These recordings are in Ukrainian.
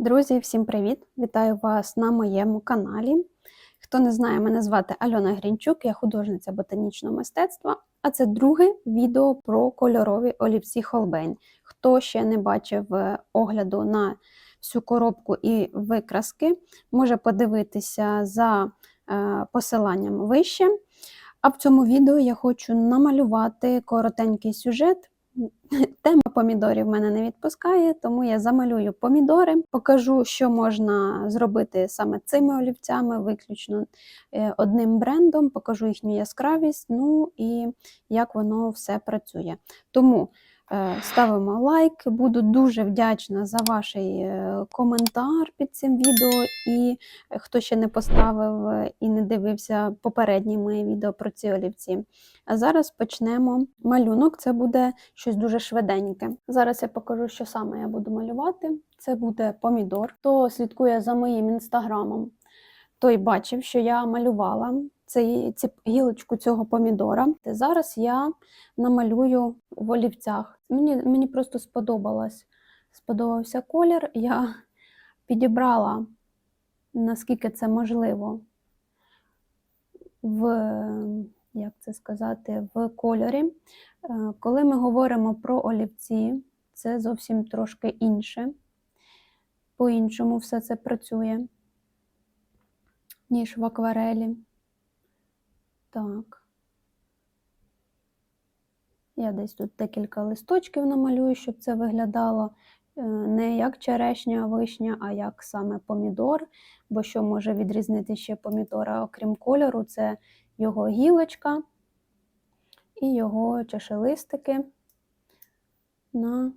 Друзі, всім привіт! Вітаю вас на моєму каналі. Хто не знає, мене звати Альона Грінчук, я художниця ботанічного мистецтва, а це друге відео про кольорові олівці Холбейн. Хто ще не бачив е, огляду на всю коробку і викраски, може подивитися за е, посиланням вище. А в цьому відео я хочу намалювати коротенький сюжет. Тема помідорів мене не відпускає, тому я замалюю помідори, покажу, що можна зробити саме цими олівцями, виключно е, одним брендом, покажу їхню яскравість, ну і як воно все працює. Тому ставимо лайк, буду дуже вдячна за ваш е, коментар під цим відео. І хто ще не поставив і не дивився попередні мої відео про ці олівці. А зараз почнемо малюнок. Це буде щось дуже швиденьке. Зараз я покажу, що саме я буду малювати. Це буде помідор. Хто слідкує за моїм інстаграмом, той бачив, що я малювала цей, ці, гілочку цього помідора. Зараз я намалюю в олівцях. Мені, мені просто сподобалось. Сподобався колір. Я підібрала, наскільки це можливо, в як це сказати, в кольорі. Е, коли ми говоримо про олівці, це зовсім трошки інше. По-іншому все це працює, ніж в акварелі. Так. Я десь тут декілька листочків намалюю, щоб це виглядало е, не як черешня, вишня, а як саме помідор. Бо що може відрізнити ще помідора, окрім кольору, це його гілочка і його чашелистики на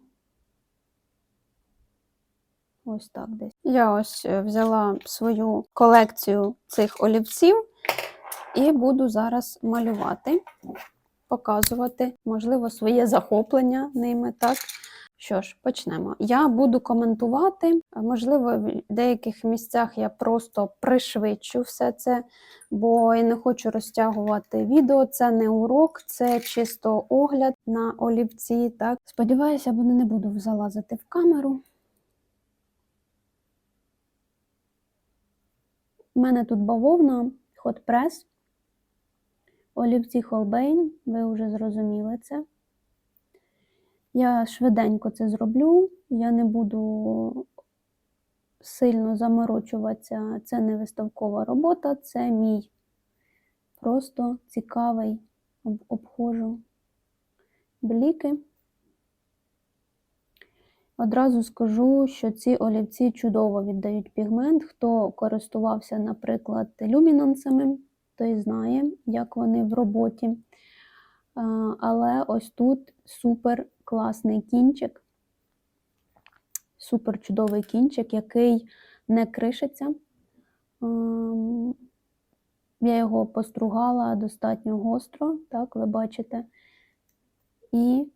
ось так десь. Я ось е, взяла свою колекцію цих олівців і буду зараз малювати, показувати, можливо, своє захоплення ними. так. Що ж, почнемо. Я буду коментувати. Можливо, в деяких місцях я просто пришвидшу все це, бо я не хочу розтягувати відео. Це не урок, це чисто огляд на олівці. Так? Сподіваюся, бо не буду залазити в камеру. У мене тут бавовна, хот-прес, олівці Холбейн, ви вже зрозуміли це. Я швиденько це зроблю, я не буду сильно заморочуватися, це не виставкова робота, це мій просто цікавий обхожу бліки. Одразу скажу, що ці олівці чудово віддають пігмент. Хто користувався, наприклад, люмінансами, той знає, як вони в роботі. Але ось тут супер класний кінчик, супер чудовий кінчик, який не кришиться. Ем, я його постругала достатньо гостро, так, ви бачите, і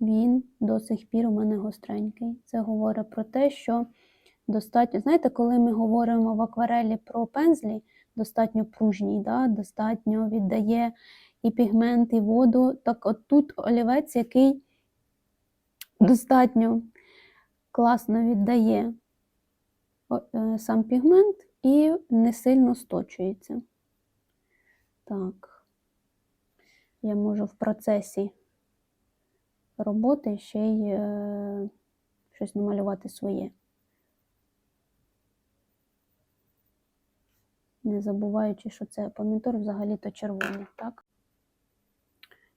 він до сих пір у мене гостренький. Це говорить про те, що достатньо, знаєте, коли ми говоримо в акварелі про пензлі, достатньо пружній, да, достатньо віддає і пігмент, і воду. Так от тут олівець, який достатньо класно віддає е, сам пігмент і не сильно сточується. Так, я можу в процесі роботи ще й е, щось намалювати своє. Не забуваючи, що це помідор взагалі-то червоний, так?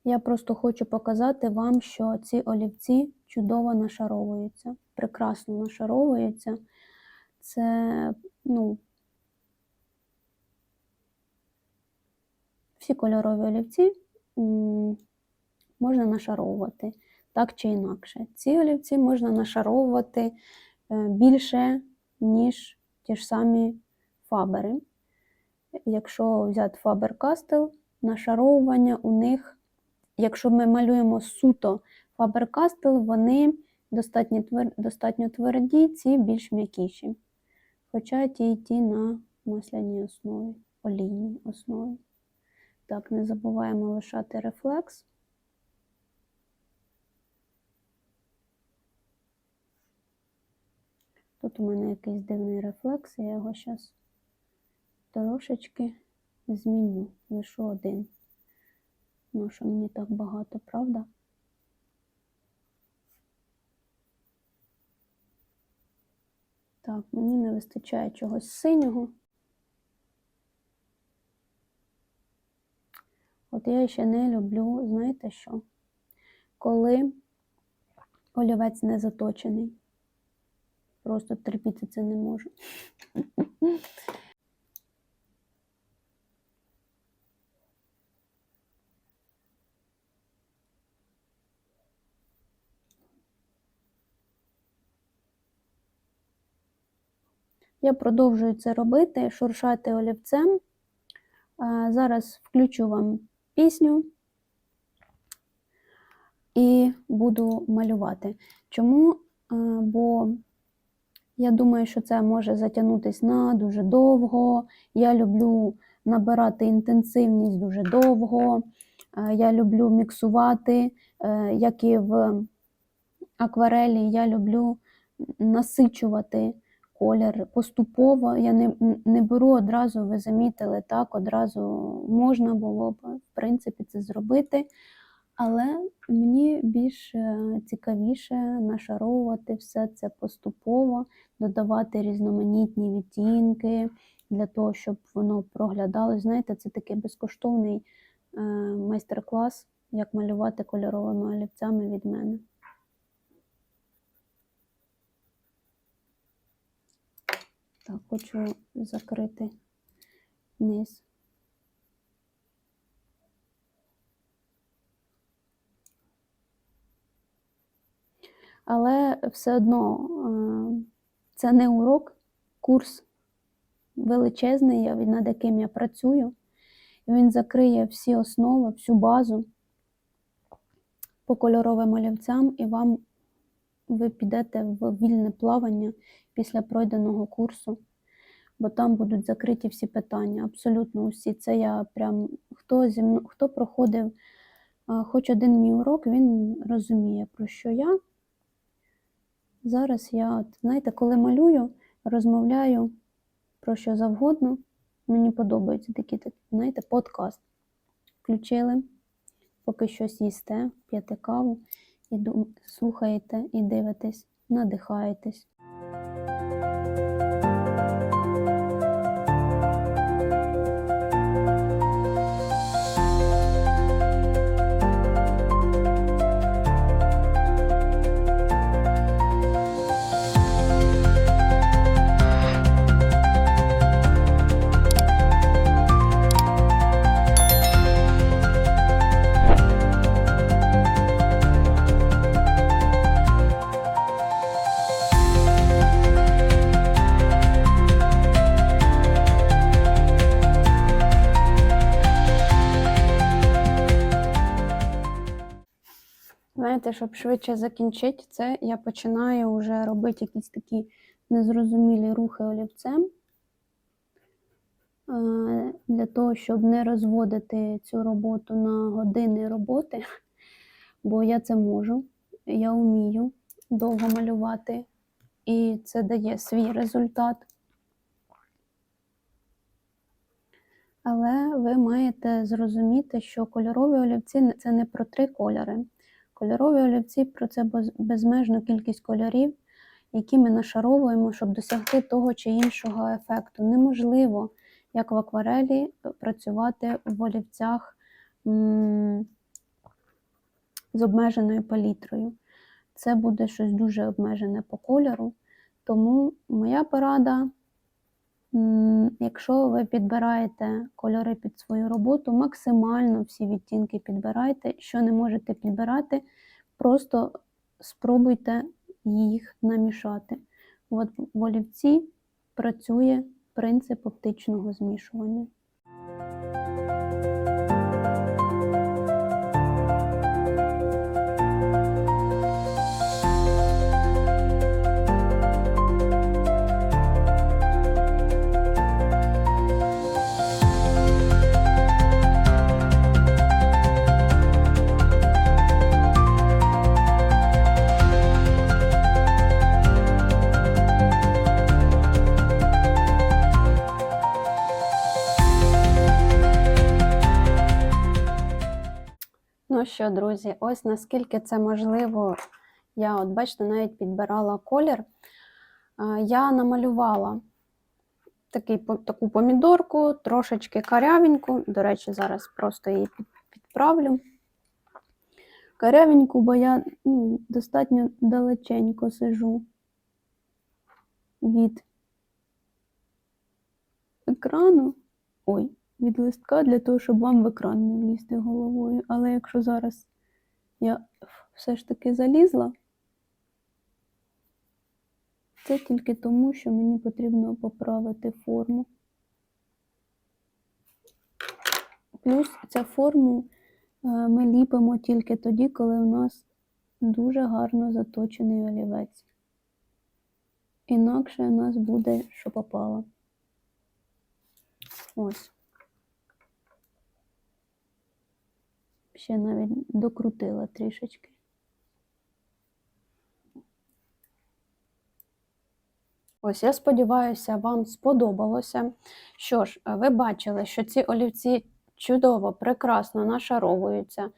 Я просто хочу показати вам, що ці олівці чудово нашаровуються, прекрасно нашаровуються. Це, ну, всі кольорові олівці можна нашаровувати так чи інакше. Ці олівці можна нашаровувати е, більше, ніж ті ж самі фабери. Якщо взяти Faber-Castell, нашаровування у них якщо ми малюємо суто Faber-Castell, вони достатньо твер... достатньо тверді, ці більш м'якіші. Хоча ті і ті на масляній основі, олійній основі. Так, не забуваємо лишати рефлекс. Тут у мене якийсь дивний рефлекс, я його зараз трошечки зміню. Лише один. Ну, що мені так багато, правда? Так, мені не вистачає чогось синього. От я ще не люблю, знаєте що? Коли олівець не заточений. Просто терпіти це не можу. Я продовжую це робити, шуршати олівцем. Зараз включу вам пісню і буду малювати. Чому? Бо я думаю, що це може затягнутися на дуже довго. Я люблю набирати інтенсивність дуже довго. Я люблю міксувати, е, як і в акварелі, я люблю насичувати колір поступово. Я не, не беру одразу, ви замітили, так, одразу можна було б, в принципі, це зробити. Але мені більш е, цікавіше нашаровувати все це поступово, додавати різноманітні відтінки для того, щоб воно проглядалось. Знаєте, це такий безкоштовний е, майстер-клас, як малювати кольоровими олівцями від мене. Так, хочу закрити низ. Але все одно е, це не урок, курс величезний, над яким я працюю. І він закриє всі основи, всю базу по кольоровим олівцям, і вам ви підете в вільне плавання після пройденого курсу, бо там будуть закриті всі питання, абсолютно усі. Це я прям хто зі мною, хто проходив хоч один мій урок, він розуміє, про що я. Зараз я, знаєте, коли малюю, розмовляю про що завгодно. Мені подобається такий, знаєте, подкаст. Включили, поки щось їсте, п'єте каву, і слухаєте і дивитесь, надихаєтесь. Знаєте, щоб швидше закінчити це, я починаю вже робити якісь такі незрозумілі рухи олівцем е, для того, щоб не розводити цю роботу на години роботи, бо я це можу, я вмію довго малювати, і це дає свій результат. Але ви маєте зрозуміти, що кольорові олівці це не про три кольори. Кольорові олівці про це безмежну кількість кольорів, які ми нашаровуємо, щоб досягти того чи іншого ефекту. Неможливо, як в акварелі, працювати в олівцях з обмеженою палітрою. Це буде щось дуже обмежене по кольору. Тому моя порада. Якщо ви підбираєте кольори під свою роботу, максимально всі відтінки підбирайте. Що не можете підбирати, просто спробуйте їх намішати. От в олівці працює принцип оптичного змішування. Що, друзі, ось наскільки це можливо, я от бачите, навіть підбирала колір. Я намалювала такий, таку помідорку, трошечки карявеньку. До речі, зараз просто її підправлю. Карявеньку, бо я ну, достатньо далеченько сижу від екрану. Ой, від листка для того, щоб вам в екран не влізти головою. Але якщо зараз я все ж таки залізла, це тільки тому, що мені потрібно поправити форму. Плюс цю форму е, ми ліпимо тільки тоді, коли у нас дуже гарно заточений олівець. Інакше у нас буде, що попало. Ось. Ще навіть докрутила трішечки. Ось, я сподіваюся, вам сподобалося. Що ж, ви бачили, що ці олівці чудово, прекрасно нашаровуються.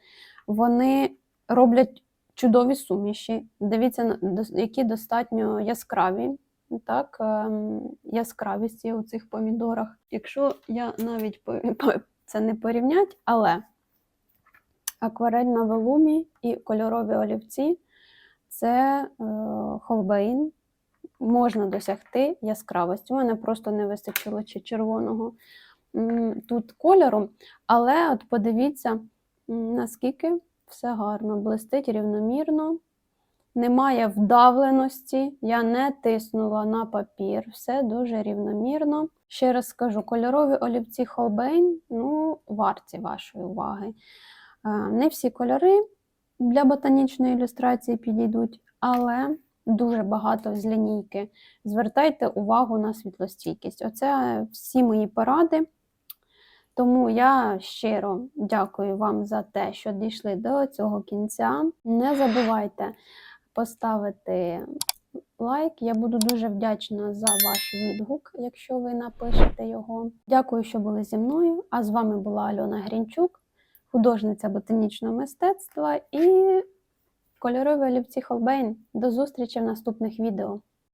Вони роблять чудові суміші. Дивіться, які достатньо яскраві. Так, ем, яскравість є у цих помідорах. Якщо я навіть це не порівнять, але акварель на велумі і кольорові олівці це е, холбейн. Можна досягти яскравості. У мене просто не вистачило чи червоного тут кольору. Але от подивіться, наскільки все гарно, блистить рівномірно. Немає вдавленості, я не тиснула на папір, все дуже рівномірно. Ще раз скажу, кольорові олівці Holbein ну, варті вашої уваги. Е, Не всі кольори для ботанічної ілюстрації підійдуть, але дуже багато з лінійки. Звертайте увагу на світлостійкість. Оце всі мої поради. Тому я щиро дякую вам за те, що дійшли до цього кінця. Не забувайте поставити лайк. Я буду дуже вдячна за ваш відгук, якщо ви напишете його. Дякую, що були зі мною. А з вами була Альона Грінчук, художниця ботанічного мистецтва і кольорові олівці Холбейн. До зустрічі в наступних відео.